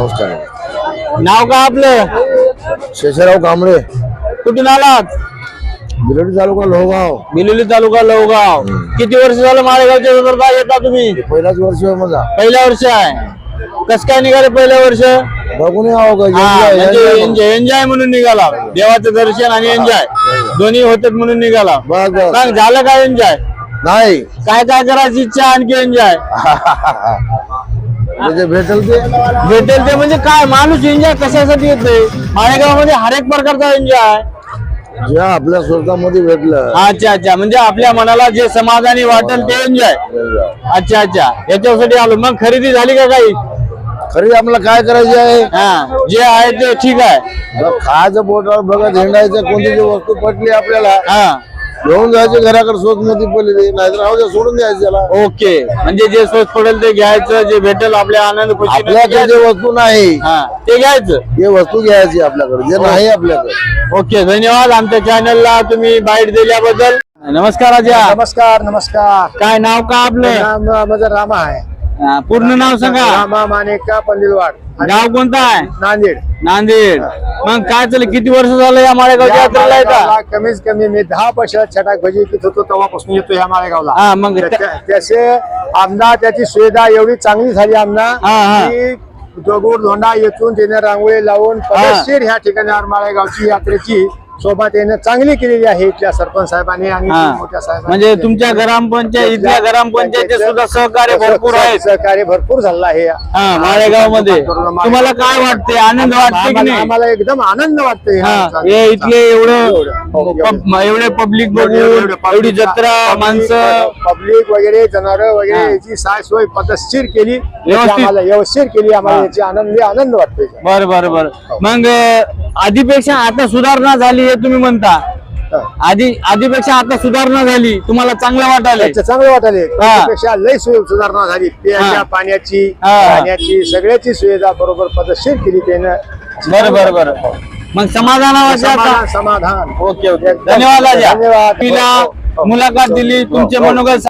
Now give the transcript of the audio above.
नमस्कार नाव का आपलं? शेषराव कांबळे. कुठून आलात? बिलोडी तालुका लोहगाव. बिलोली तालुका लवगाव किती वर्ष झालं माळेगावच्या संदर्भात येता तुम्ही? पहिलाच वर्ष आहे माझा. पहिल्या वर्ष आहे. कस काय निघाले पहिल्या वर्ष? बघून यावं का? हा, एन्जॉय, म्हणजे एन्जॉय. एन्जॉय एन्जॉय म्हणून निघाला. देवाचं दर्शन आणि एन्जॉय दोन्ही होतात म्हणून निघाला. बस बस. सांग झालं काय एन्जॉय नाही. काय काय करायची इच्छा आणखी एन्जॉय म्हणजे भेटेल ते? भेटेल ते म्हणजे काय? माणूस एन्जॉय कशासाठी येतोय माळेगावमध्ये हरेक प्रकारचा एन्जॉय जे आपल्या स्वतःमध्ये भेटलं. अच्छा अच्छा. म्हणजे आपल्या मनाला जे समाधानी वाटेल ते एन्जॉय अच्छा अच्छा. याच्यासाठी आलो. मग खरेदी झाली का काही? खरी आपल्याला काय करायचे आहे? हा. जे आहे ते ठीक आहे. खायचं पोटावर बघत हिंडायचं कोणती जी वस्तू पटली आपल्याला हा. घेऊन जायचे घराकडे स्वस्त मध्ये पडली नाहीतर द्या सोडून द्यायचं त्याला. ओके. म्हणजे जे स्वस्त पडेल ते घ्यायचं जे भेटेल आपल्या आनंद खुशी आपल्याकडे जे वस्तू नाही हा ते घ्यायचं. ते वस्तू घ्यायची आपल्याकडे जे नाही आपल्याकडे. ओके धन्यवाद. आमच्या चॅनलला तुम्ही बाईट दिल्याबद्दल. नमस्कार आजा. नमस्कार नमस्कार. काय नाव का आपलं? नाम माझं रामा आहे. पूर्ण नाव सांगा. रामा मानेका पंदिलवाड. गाव कोणतं आहे? नांदेड. नांदेड. मग काय चालू किती वर्ष झालं या माळेगावच्या या यात्रेला येता माळेगावला कमीत कमी मी दहा वर्ष छटाक भजी पित होतो तेव्हापासून येतो ह्या माळेगावला. हा मग त्या- त्या- त्याचे आमना त्याची सुविधा एवढी चांगली झाली आमना हा, हा. की धोंडा येथून त्याने रांगोळी लावून ह्या ठिकाणी आर माळेगावची यात्रेची शोभा त्याने चांगली केलेली आहे इथल्या सरपंच साहेबांनी आणि हा. मोठ्या साहेबांनी. म्हणजे तुमच्या ग्रामपंचायत इथल्या ग्रामपंचायतचे सुद्धा सहकार्य भरपूर आहेत. सहकार्य भरपूर झालं आहे. हा माळेगावमध्ये तुम्हाला काय वाटते आनंद वाटते की आम्हाला नाही? आम्हाला एकदम आनंद वाटतोय हा हे इथले एवढं पब- एवढे. पब्लिक बघून एवढी जत्रा माणसं. पब्लिक वगैरे जनावर हा. वगैरे याची साय सोय पद्धतशीर केली. याची व्यवस्थित. आम्हाला व्यवस्थित केली. आम्हाला हा. याची आनंद आनंद वाटतोय. बर बर बर. मग अं, आधीपेक्षा आता सुधारणा झाली हे तुम्ही म्हणता. हा. आधी आधीपेक्षा आता सुधारणा झाली. तुम्हाला चांगलं वाटायला त्याचं चांगलं वाटायले त्यापेक्षा लय सोय सुधारणा झाली. हा. पिण्याच्या पाण्याची हा. सगळ्याची सुविधा बरोबर पद्धतशीर केली त्यानं. बर बर बर. मग समाधान वाटतं समाधान समाधान. Okay okay. धन्यवाद धन्यवाद. तिला हो, हो, हो. मुलाखत दिली तुमचे मनोगत